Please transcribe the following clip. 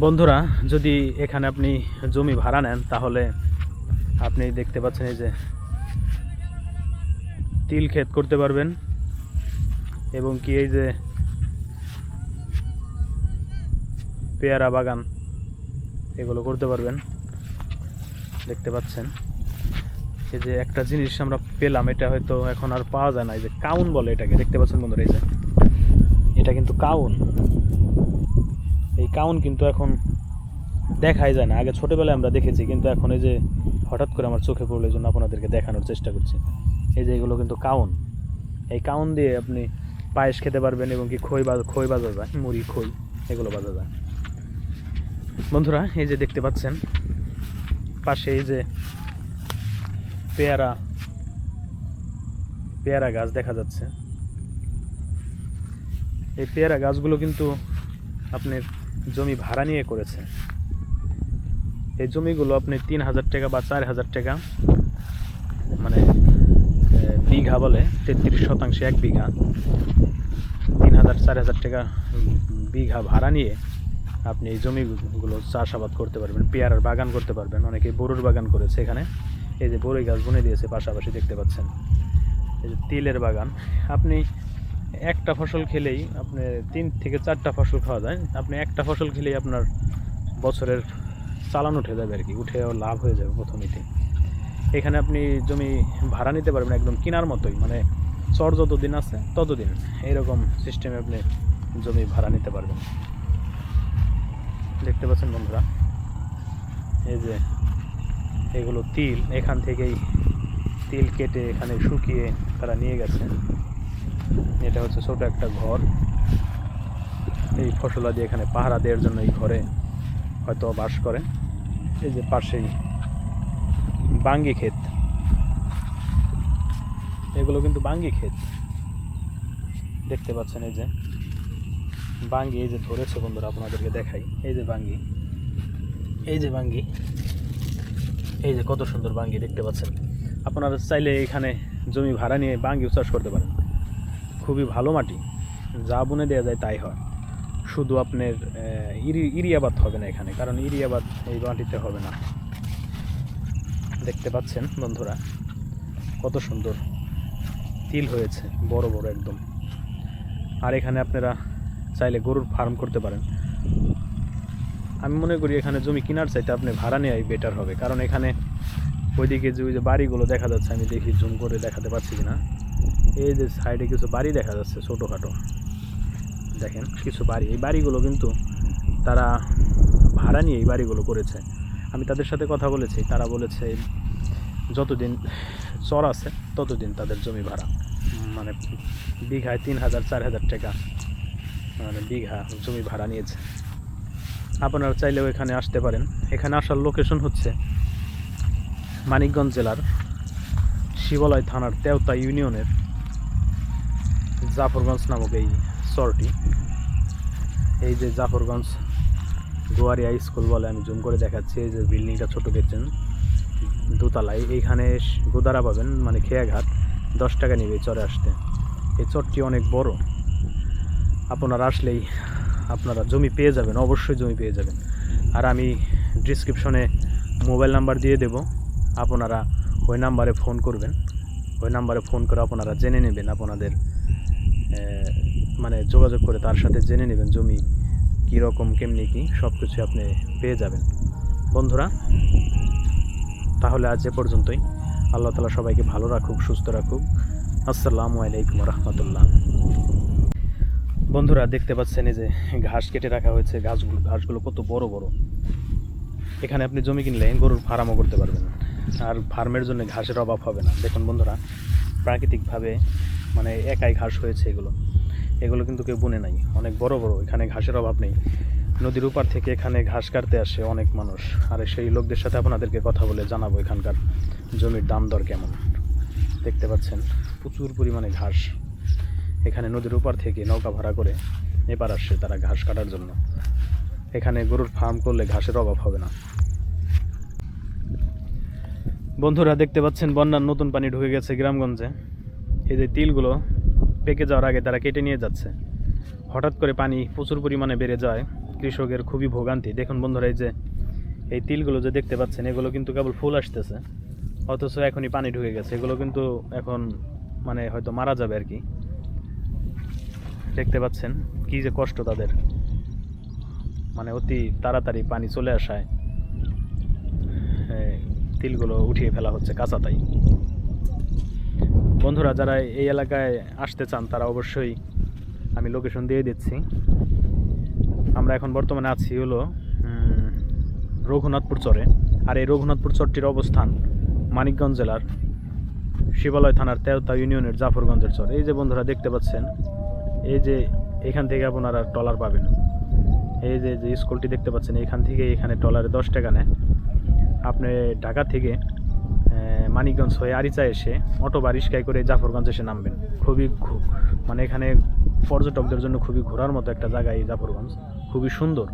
বন্ধুরা, যদি এখানে আপনি জমি ভাড়া নেন, তাহলে আপনি দেখতে পাচ্ছেন এই যে তিল ক্ষেত করতে পারবেন এবং কি এই যে পেয়ারা বাগান এগুলো করতে পারবেন। দেখতে পাচ্ছেন। এই যে একটা জিনিস আমরা পেলাম, এটা হয়তো এখন আর পাওয়া যায় না। এই যে কাউন বলে এটাকে, দেখতে পাচ্ছেন বন্ধুরা এই যে? এটা কিন্তু কাউন। কাউন কিন্তু এখন দেখাই যায় না। আগে ছোটোবেলায় আমরা দেখেছি, কিন্তু এখন এই যে হঠাৎ করে আমার চোখে পড়ল জন্য আপনাদেরকে দেখানোর চেষ্টা করছি। এই যে এগুলো কিন্তু কাউন। এই কাউন দিয়ে আপনি পায়েস খেতে পারবেন এবং কি খই বাজ, খই বাজা যায় মুড়ি, খই, এগুলো বাজা যায় বন্ধুরা, এই যে দেখতে পাচ্ছেন, পাশে এই যে পেয়ারা পেয়ারা গাছ দেখা যাচ্ছে। এই পেয়ারা গাছগুলো কিন্তু আপনার জমি ভাড়া নিয়ে করেছে। এই জমিগুলো আপনি তিন হাজার টাকা বা চার হাজার টাকা মানে বিঘা বলে, তেত্রিশ শতাংশে এক বিঘা। তিন হাজার, চার হাজার টাকা বিঘা ভাড়া নিয়ে আপনি এই জমিগুলো চাষাবাদ করতে পারবেন, পেয়ারার বাগান করতে পারবেন। অনেকে বরুর বাগান করেছে এখানে। এই যে বড়ই গাছ বুনে দিয়েছে পাশাপাশি দেখতে পাচ্ছেন। এই যে তিলের বাগান। আপনি একটা ফসল খেলেই আপনি তিন থেকে চারটা ফসল খাওয়া যায়। আপনি একটা ফসল খেলেই আপনার বছরের চালান উঠে যাবে আর কি, উঠে লাভ হয়ে যাবে প্রথমেতে এখানে আপনি জমি ভাড়া নিতে পারবেন একদম কেনার মতোই মানে চর যতদিন আছে ততদিন। এইরকম সিস্টেমে আপনি জমি ভাড়া নিতে পারবেন। দেখতে পাচ্ছেন বন্ধুরা, এই যে এগুলো তিল, এখান থেকেই তিল কেটে এখানে শুকিয়ে তারা নিয়ে গেছে। এটা হচ্ছে ছোট একটা ঘর। এই ফসলাদি এখানে পাহারা দেওয়ার জন্য এই ঘরে হয়তো বাস করে। এই যে পাশেই বাঙ্গি ক্ষেত। এগুলো কিন্তু বাঙ্গি ক্ষেত। দেখতে পাচ্ছেন এই যে বাঙ্গি এই যে ধরেছে বন্ধুরা, আপনাদেরকে দেখাই। এই যে বাঙ্গি। এই যে বাঙ্গি। এই যে কত সুন্দর বাঙ্গি দেখতে পাচ্ছেন। আপনারা চাইলে এখানে জমি ভাড়া নিয়ে বাঙ্গি চাষ করতে পারেন। খুবই ভালো মাটি। যা বুনে দেওয়া যায় তাই হয়। শুধু আপনার ইরি, ইরিয়াবাদ হবে না এখানে, কারণ ইরিয়াবাদ এই মাটিতে হবে না। দেখতে পাচ্ছেন বন্ধুরা, কত সুন্দর তিল হয়েছে, বড় বড় একদম। আর এখানে আপনারা চাইলে গরুর ফার্ম করতে পারেন। আমি মনে করি এখানে জমি কেনার চাইতে আপনি ভাড়া নেওয়াই বেটার হবে, কারণ এখানে ওইদিকে যে ওই যে বাড়িগুলো দেখা যাচ্ছে, আমি দেখি জুম করে দেখাতে পারছি কিনা। এই যে সাইডে কিছু বাড়ি দেখা যাচ্ছে ছোটোখাটো। দেখেন, কিছু বাড়ি। এই বাড়িগুলো কিন্তু তারা ভাড়া নিয়ে এই বাড়িগুলো করেছে। আমি তাদের সাথে কথা বলেছি। তারা বলেছে, যতদিন চর আছে, ততদিন তাদের জমি ভাড়া। মানে বিঘায় তিন হাজার, চার হাজার টাকা মানে বিঘা জমি ভাড়া নিয়েছে। আপনারা চাইলেও এখানে আসতে পারেন। এখানে আসার লোকেশন হচ্ছে মানিকগঞ্জ জেলার শিবালয় থানার তেওতা ইউনিয়নের জাফরগঞ্জ নামক এই চরটি এই যে জাফরগঞ্জ গোয়ারিয়া স্কুল বলে আমি জুম করে দেখাচ্ছি, এই যে বিল্ডিংটা ছোট দেখছেন, দোতলায়। এইখানে গোদারা পাবেন মানে খেয়াঘাট, দশ টাকা নেবে চরে আসতে। এই চরটি অনেক বড়। আপনারা আসলেই আপনারা জমি পেয়ে যাবেন, অবশ্যই জমি পেয়ে যাবেন। আর আমি ডিসক্রিপশনে মোবাইল নাম্বার দিয়ে দেব, আপনারা ওই নাম্বারে ফোন করবেন। ওই নাম্বারে ফোন করে আপনারা জেনে নেবেন আপনাদের মানে যোগাযোগ করে তার সাথে জেনে নেবেন জমি কীরকম কেমনি কী সব কিছু আপনি পেয়ে যাবেন। বন্ধুরা, তাহলে আজ এ পর্যন্তই। আল্লাহ তালা সবাইকে ভালো রাখুক, সুস্থ রাখুক। আসসালামু আলাইকুম রহমতুল্লাহ। বন্ধুরা, দেখতে পাচ্ছেন এই যে ঘাস কেটে রাখা হয়েছে ঘাসগুলো ঘাসগুলো কত বড় বড়। এখানে আপনি জমি কিনলে গরুর ফার্মও করতে পারবেন। আর ফার্মের জন্য ঘাসের অভাব হবে না। দেখুন বন্ধুরা, প্রাকৃতিকভাবে মানে একাই ঘাস হয়েছে এগুলো। এগুলো কিন্তু কেউ বুনে নাই। অনেক বড় বড়। এখানে ঘাসের অভাব নেই। নদীর উপার থেকে এখানে ঘাস কাটতে আসে অনেক মানুষ। আর সেই লোকদের সাথে আপনাদেরকে কথা বলে জানাব এখানকার জমির দাম দর কেমন। দেখতে পাচ্ছেন, প্রচুর পরিমাণে ঘাস। এখানে নদীর উপার থেকে নৌকা ভাড়া করে এপার আসছে তারা ঘাস কাটার জন্য। এখানে গরুর ফার্ম করলে ঘাসের অভাব হবে না। বন্ধুরা, দেখতে পাচ্ছেন বন্যার নতুন পানি ঢুকে গেছে গ্রামগঞ্জে। এই যে তিলগুলো পেকে যাওয়ার আগে তারা কেটে নিয়ে যাচ্ছে। হঠাৎ করে পানি প্রচুর পরিমাণে বেড়ে যায়। কৃষকের খুবই ভোগান্তি। দেখুন বন্ধুরা, এই যে এই তিলগুলো যে দেখতে পাচ্ছেন, এগুলো কিন্তু কেবল ফুল আসতেছে। অথচ এখনই পানি ঢুকে গেছে। এগুলো কিন্তু এখন মানে হয়তো মারা যাবে আর কি। দেখতে পাচ্ছেন কি যে কষ্ট তাদের। মানে অতি তাড়াতাড়ি পানি চলে আসায় তিলগুলো উঠিয়ে ফেলা হচ্ছে কাঁচাতাই বন্ধুরা, যারা এই এলাকায় আসতে চান, তারা অবশ্যই আমি লোকেশন দিয়ে দিচ্ছি। আমরা এখন বর্তমানে আছি হলো রঘুনাথপুর চরে। আর এই রঘুনাথপুর চরটির অবস্থান মানিকগঞ্জ জেলার শিবালয় থানার তেরতা ইউনিয়নের জাফরগঞ্জের চর। এই যে বন্ধুরা, দেখতে পাচ্ছেন, এই যে এখান থেকে আপনারা ট্রলার পাবেন। এই যে যে স্কুলটি দেখতে পাচ্ছেন, এখান থেকে এখানে ট্রলারে দশ টাকা নেয়। আপনি ঢাকা থেকে মানিকগঞ্জ হয়ে আরিচা এসে অটো বা রিক্সায় করে জাফরগঞ্জ এসে নামবেন। খুবই মানে এখানে পর্যটকদের জন্য খুবই ঘোরার মতো একটা জায়গা এই জাফরগঞ্জ। খুবই সুন্দর।